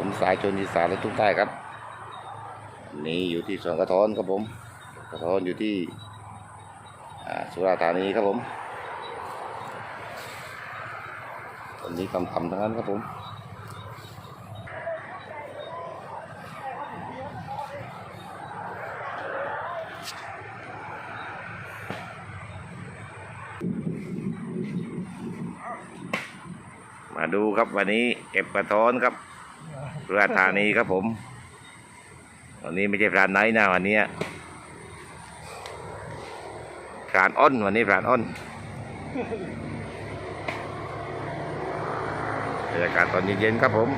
ผมสายชนอีสานและทุกใต้ครับนี่อยู่ที่สวนกระท้อนครับผม กระท้อนอยู่ที่สุราษฎร์ธานีครับผมตอนนี้คำทำทั้งนั้นครับผมมาดูครับวันนี้เก็บกระท้อนครับ สุราษฎร์ธานีครับผมวันนี้ไม่ใช่พรานไนท์นะวันนี้พรานอ้นวันนี้พรานอ้นบรรยากาศตอนเย็นๆครับผม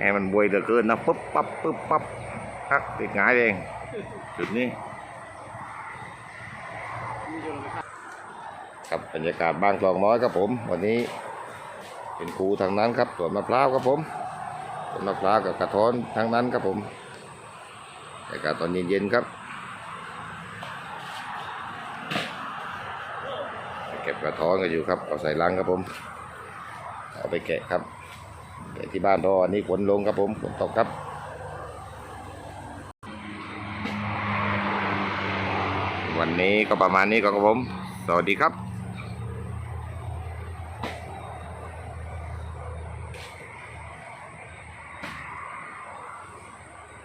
ให้มันบวยเหลือเกินนะปุ๊บปั๊บปุ๊บปั๊บพักติดหงายเอง จุดนี้ ครับบรรยากาศบ้านคลองน้อยครับผม วันนี้เป็นครูทางนั้นครับสวนมะพร้าวครับผมสวนมะพร้าวกับกระท้อนทางนั้นครับผมบรรยากาศตอนเย็นๆครับเก็บกระท้อนกันอยู่ครับเอาใส่ลังครับผม เอาไปแกะครับ แกะที่บ้านรอนนี้ฝนลงครับผมฝนตกครับวันนี้ก็ประมาณนี้ก็ครับผม สวัสดีครับ